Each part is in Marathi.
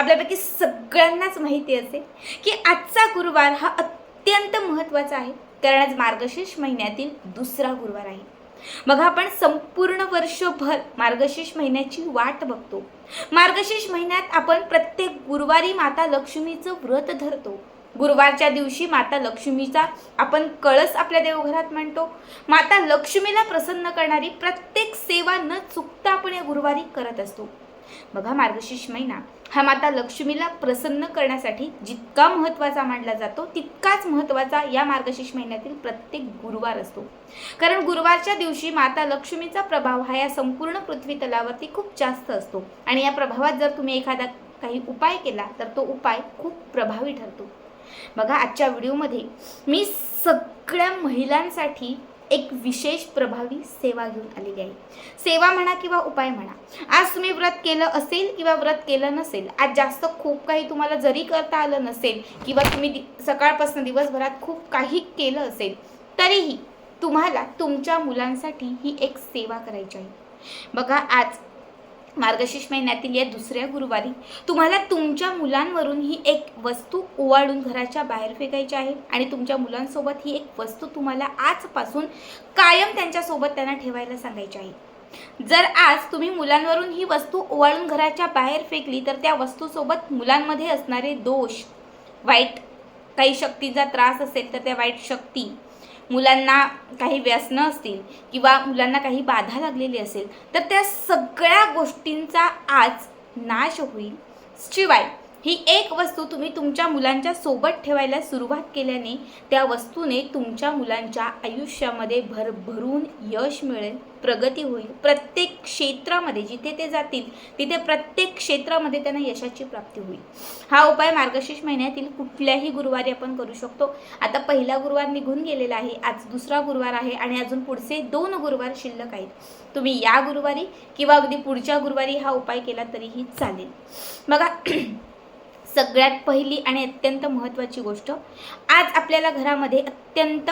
आपल्यापैकी सगळ्यांनाच माहिती असेल की आजचा गुरुवार हा अत्यंत महत्त्वाचा आहे. कारण आज मार्गशीर्ष महिन्यातील दुसरा गुरुवार आहे. मग आपण संपूर्ण वर्षभर मार्गशीर्ष महिन्याची वाट बघतो. मार्गशीर्ष महिन्यात आपण प्रत्येक गुरुवारी माता लक्ष्मीचं व्रत धरतो. गुरुवारच्या दिवशी माता लक्ष्मीचा आपण कळस आपल्या देवघरात म्हणतो माता लक्ष्मीला प्रसन्न करणारी प्रत्येक सेवा न चुकता आपण या गुरुवारी करत असतो. बघा मार्गशीर्ष महिना. हा माता लक्ष्मीला प्रसन्न करण्यासाठी जितका महत्त्वाचा मानला जातो तितकाच महत्त्वाचा या मार्गशीर्ष महिन्यातील प्रत्येक गुरुवार असतो. कारण गुरुवारच्या दिवशी माता लक्ष्मीचा प्रभाव हा या संपूर्ण पृथ्वी तलावरती खूप जास्त असतो. आणि या प्रभावात जर तुम्ही एखादा काही उपाय केला तर तो उपाय खूप प्रभावी ठरतो. बघा आजच्या व्हिडिओमध्ये मी सगळ्या महिलांसाठी एक विशेष प्रभावी सेवा घेऊन आलेली आहे. सेवा म्हणा किंवा उपाय म्हणा आज तुम्ही व्रत केलं असेल किंवा व्रत केलं नसेल आज जास्त खूप काही तुम्हाला जरी करता आलं नसेल किंवा तुम्ही दि सकाळपासून दिवसभरात खूप काही केलं असेल तरीही तुम्हाला तुमच्या मुलांसाठी ही एक सेवा करायची आहे. बघा आज मार्गशीर्ष महिन्यातील या दुसऱ्या गुरुवारी तुम्हाला तुमच्या मुलांवरून ही एक वस्तू ओवाळून घराच्या बाहेर फेकायची आहे आणि तुमच्या मुलांसोबत ही एक वस्तू तुम्हाला आजपासून कायम त्यांच्यासोबत त्यांना ठेवायला सांगायची आहे. जर आज तुम्ही मुलांवरून ही वस्तू ओवाळून घराच्या बाहेर फेकली तर त्या वस्तूसोबत मुलांमध्ये असणारे दोष वाईट काही शक्तीचा त्रास असेल तर त्या वाईट शक्ती मुलांना काही व्यसनं असतील किंवा मुलांना काही बाधा लागलेली असेल तर त्या सगळ्या गोष्टींचा आज नाश होईल. शिवाय ही एक वस्तू तुम्ही तुमच्या मुलांच्या सोबत ठेवायला सुरुवात केल्याने त्या वस्तूने तुमच्या मुलांच्या आयुष्यामध्ये भरभरून यश मिळेल प्रगती होईल. प्रत्येक क्षेत्रामध्ये जिथे ते जातील तिथे प्रत्येक क्षेत्रामध्ये त्यांना यशाची प्राप्ती होईल. हा उपाय मार्गशीर्ष महिन्यातील कुठल्याही गुरुवारी आपण करू शकतो. आता पहिला गुरुवार निघून गेलेला आहे आज दुसरा गुरुवार आहे आणि अजून पुढचे दोन गुरुवार शिल्लक आहेत. तुम्ही या गुरुवारी किंवा अगदी पुढच्या गुरुवारी हा उपाय केला तरीही चालेल. बघा सगळ्यात पहिली आणि अत्यंत महत्त्वाची गोष्ट आज आपल्याला घरामध्ये अत्यंत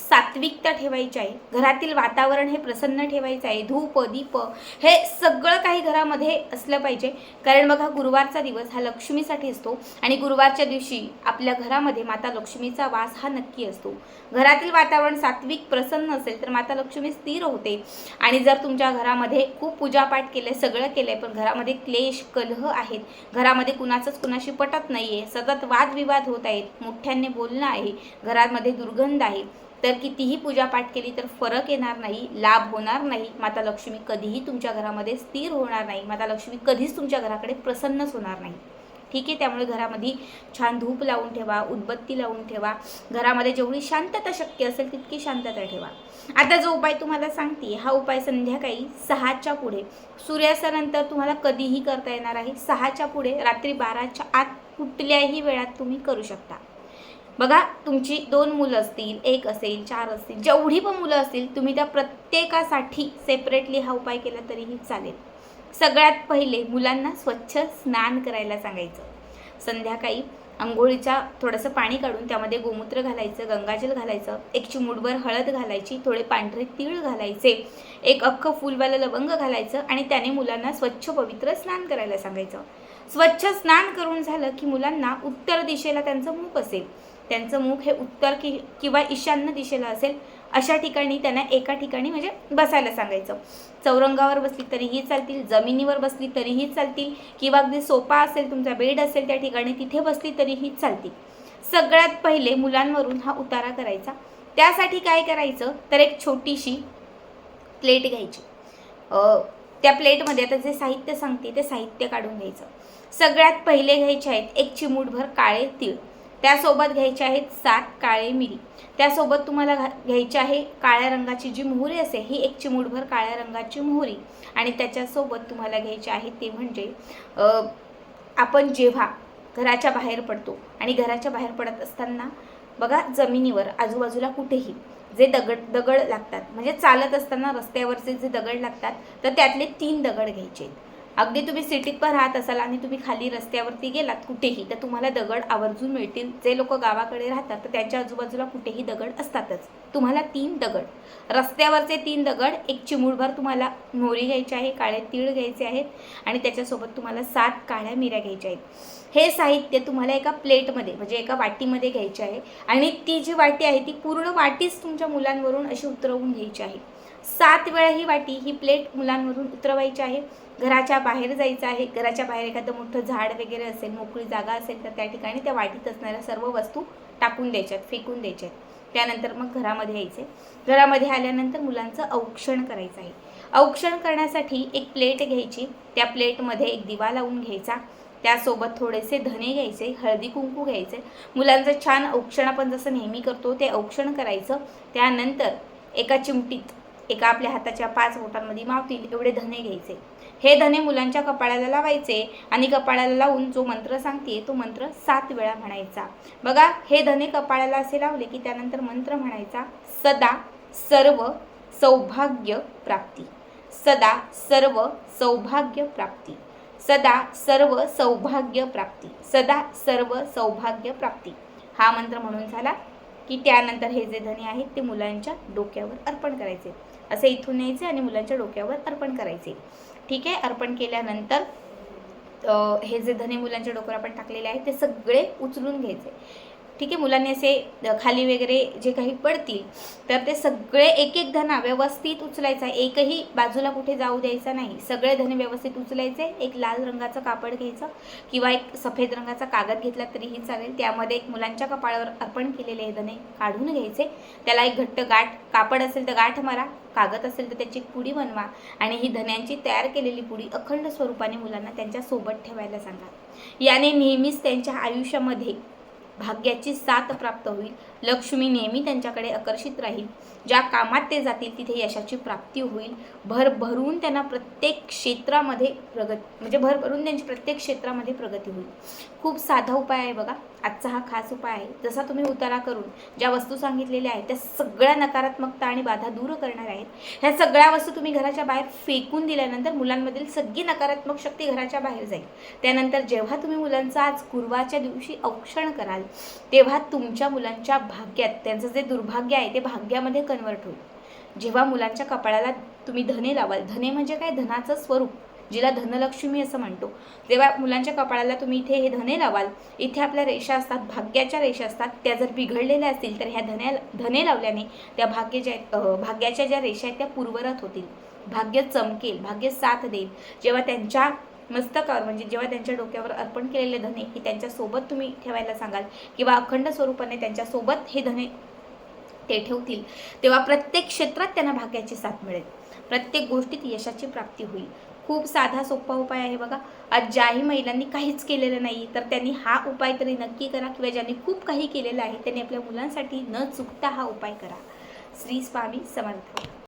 सात्विकता ठेवायची आहे. घरातील वातावरण हे प्रसन्न ठेवायचं आहे. धूप दीप हे सगळं काही घरामध्ये असलं पाहिजे. कारण बघा गुरुवारचा दिवस हा लक्ष्मीसाठी असतो आणि गुरुवारच्या दिवशी आपल्या घरामध्ये माता लक्ष्मीचा वास हा नक्की असतो. घरातील वातावरण सात्विक प्रसन्न असेल तर माता लक्ष्मी स्थिर होते. आणि जर तुमच्या घरामध्ये खूप पूजापाठ केलं सगळं केलं आहे पण घरामध्ये क्लेश कलह आहेत. घरामध्ये कुणाचंच कुणाशी पटत नाही आहे सतत वादविवाद होत आहेत. मोठ्याने बोलणं आहे. घरामध्ये दुर्गंध आहे. तर कितीही पूजापाठ केली तर फरक येणार नाही लाभ होणार नाही. माता लक्ष्मी कधीही तुमच्या घरामध्ये स्थिर होणार नाही. माता लक्ष्मी कधीच तुमच्या घराकडे प्रसन्नच होणार नाही. ठीक आहे? त्यामुळे घरामध्ये छान धूप लावून ठेवा उदबत्ती लावून ठेवा. घरामध्ये जेवढी शांतता शक्य असेल तितकी शांतता ठेवा. आता जो उपाय तुम्हाला सांगते हा उपाय संध्याकाळी सहाच्या पुढे. सूर्यास्तानंतर तुम्हाला कधीही करता येणार आहे. सहाच्या पुढे रात्री बाराच्या आत कुठल्याही वेळात तुम्ही करू शकता. बघा तुमची दोन मुलं असतील एक असेल चार असतील जेवढी पण मुलं असतील तुम्ही त्या प्रत्येकासाठी सेपरेटली हा उपाय केला तरीही चालेल. सगळ्यात पहिले मुलांना स्वच्छ स्नान करायला सांगायचं. संध्याकाळी आंघोळीच्या थोडंसं पाणी काढून त्यामध्ये गोमूत्र घालायचं गंगाजल घालायचं एक चिमूटभर हळद घालायची थोडे पांढरे तीळ घालायचे एक अख्खं फुलवालं लवंग घालायचं आणि त्याने मुलांना स्वच्छ पवित्र स्नान करायला सांगायचं. स्वच्छ स्नान करून झालं की मुलांना उत्तर दिशेला त्यांचं मूक असेल. त्यांचं मुख हे उत्तर कि किंवा ईशान्य दिशेला असेल अशा ठिकाणी त्यांना एका ठिकाणी म्हणजे बसायला सांगायचं. चौरंगावर बसली तरीही चालतील जमिनीवर बसली तरीही चालतील किंवा अगदी सोपा असेल तुमचा बेड असेल त्या ठिकाणी तिथे बसली तरीही चालतील. सगळ्यात पहिले मुलांवरून हा उतारा करायचा. त्यासाठी काय करायचं? तर एक छोटीशी प्लेट घ्यायची. त्या प्लेटमध्ये आता जे साहित्य सांगते ते साहित्य काढून घ्यायचं. सगळ्यात पहिले घ्यायचे आहेत एक चिमूटभर काळे तीळ. त्यासोबत घ्यायचे आहेत सात काळे मिरी त्यासोबत तुम्हाला घा घ्यायची आहे काळ्या रंगाची जी मोहरी असे ही एक चिमूटभर काळ्या रंगाची मोहरी आणि त्याच्यासोबत तुम्हाला घ्यायची आहे ते म्हणजे आपण जेव्हा घराच्या बाहेर पडतो आणि घराच्या बाहेर पडत असताना बघा जमिनीवर आजूबाजूला कुठेही जे दगड दगड लागतात म्हणजे चालत असताना रस्त्यावरचे जे दगड लागतात तर त्यातले तीन दगड घ्यायचे आहेत. अगदी तुम्ही सिटीत पण राहत असाल आणि तुम्ही खाली रस्त्यावरती गेलात कुठेही तर तुम्हाला दगड आवर्जून मिळतील. जे लोक गावाकडे राहतात तर त्यांच्या आजूबाजूला कुठेही दगड असतातच. तुम्हाला तीन दगड. रस्त्यावरचे तीन दगड एक चिमुळभर तुम्हाला मोरी घ्यायची आहे काळे तीळ घ्यायचे आहेत आणि त्याच्यासोबत तुम्हाला सात काळ्या मिऱ्या घ्यायच्या आहेत. हे साहित्य तुम्हाला एका प्लेटमध्ये म्हणजे एका वाटीमध्ये घ्यायचे आहे आणि ती जी वाटी आहे ती पूर्ण वाटीच तुमच्या मुलांवरून अशी उतरवून घ्यायची आहे. सात वेळा ही वाटी ही प्लेट मुलांवरून उतरवायची आहे. घराच्या बाहेर जायचं आहे. घराच्या बाहेर एखादं मोठं झाड वगैरे असेल मोकळी जागा असेल तर त्या ठिकाणी त्या वाटीत असणाऱ्या सर्व वस्तू टाकून द्यायच्यात फेकून द्यायच्यात. त्यानंतर मग घरामध्ये यायचे. घरामध्ये आल्यानंतर मुलांचं औक्षण करायचं आहे. औक्षण करण्यासाठी एक प्लेट घ्यायची. त्या प्लेटमध्ये एक दिवा लावून घ्यायचा. त्यासोबत थोडेसे धने घ्यायचे हळदी कुंकू घ्यायचे. मुलांचं छान औक्षण आपण जसं नेहमी करतो ते औक्षण करायचं. त्यानंतर एका चिमटीत एका आपल्या हाताच्या पाच बोटांमध्ये मावतील एवढे धने घ्यायचे. हे धने मुलांच्या कपाळाला लावायचे आणि कपाळाला लावून जो मंत्र सांगते तो मंत्र सात वेळा म्हणायचा. बघा हे धने कपाळाला असे लावले की त्यानंतर मंत्र म्हणायचा सदा सर्व सौभाग्य प्राप्ती. सदा सर्व सौभाग्य प्राप्ती. सदा सर्व सौभाग्य प्राप्ती. सदा सर्व सौभाग्य प्राप्ती. हा मंत्र म्हणून झाला की त्यानंतर हे जे धने आहेत ते मुलांच्या डोक्यावर अर्पण करायचे. असे इथून न्यायचे आणि मुलांच्या डोक्यावर अर्पण करायचे. ठीक आहे? अर्पण केल्यानंतर हे जे धने मुलांच्या डोक्यावर आपण टाकलेले आहेत ते सगळे उचलून घ्यायचे. ठीक आहे मुलांनी असे खाली वगैरे जे काही पडतील तर ते सगळे एक एक धना व्यवस्थित उचलायचा एकही बाजूला कुठे जाऊ द्यायचा नाही. सगळे धने व्यवस्थित उचलायचे. एक लाल रंगाचं कापड घ्यायचं किंवा एक सफेद रंगाचा कागद घेतला तरीही चालेल. त्यामध्ये एक मुलांच्या कपाळावर अर्पण केलेले हे धने काढून घ्यायचे. त्याला एक घट्ट गाठ कापड असेल तर गाठ मारा कागद असेल तर त्याची एक पुडी बनवा आणि ही धन्यांची तयार केलेली पुडी अखंड स्वरूपाने मुलांना त्यांच्यासोबत ठेवायला सांगा. याने नेहमीच त्यांच्या आयुष्यामध्ये भाग्याची साथ प्राप्त होईल. लक्ष्मी नेहमी त्यांच्याकडे आकर्षित राहील. ज्या कामात ते जातील तिथे यशाची प्राप्ती होईल. भरभरून त्यांना प्रत्येक क्षेत्रामध्ये प्रगती म्हणजे भरभरून त्यांची प्रत्येक क्षेत्रामध्ये प्रगती होईल. खूप साधा उपाय आहे बघा. आजचा हा खास उपाय आहे. जसा तुम्ही उतारा करून ज्या वस्तू सांगितलेल्या आहेत त्या सगळ्या नकारात्मकता आणि बाधा दूर करणार आहेत. ह्या सगळ्या वस्तू तुम्ही घराच्या बाहेर फेकून दिल्यानंतर मुलांमधील सगळी नकारात्मक शक्ती घराच्या बाहेर जाईल. त्यानंतर जेव्हा तुम्ही मुलांचं आज गुरुवारच्या दिवशी औक्षण कराल तेव्हा तुमच्या मुलांच्या भाग्यात त्यांचं जे दुर्भाग्य आहे ते भाग्यामध्ये कन्वर्ट होईल. जेव्हा मुलांच्या कपाळाला तुम्ही धने लावाल धने म्हणजे काय? धनाचं स्वरूप. जिला धनलक्ष्मी असं म्हणतो. तेव्हा मुलांच्या कपाळाला तुम्ही इथे हे धने लावाल. इथे आपल्या रेषा असतात भाग्याच्या रेषा असतात. त्या जर बिघडलेल्या असतील तर ह्या धन्या धने लावल्याने त्या भाग्य ज्या भाग्याच्या ज्या रेषा आहेत त्या पूर्वरत होतील. भाग्य चमकेल भाग्य साथ देईल. जेव्हा त्यांच्या मस्तकावर म्हणजे जेव्हा त्यांच्या डोक्यावर अर्पण केलेले धने हे त्यांच्यासोबत तुम्ही ठेवायला सांगाल किंवा अखंड स्वरूपाने त्यांच्यासोबत हे धने ते ठेवतील तेव्हा प्रत्येक क्षेत्रात त्यांना भाग्याची साथ मिळेल. प्रत्येक गोष्टीत यशाची प्राप्ती होईल. खूप साधा सोपा उपाय आहे बघा. आज ज्याही महिलांनी काहीच केलेलं नाही तर त्यांनी हा उपाय तरी नक्की करा किंवा ज्यांनी खूप काही केलेलं आहे त्यांनी आपल्या मुलांसाठी न चुकता हा उपाय करा. श्री स्वामी समर्थ.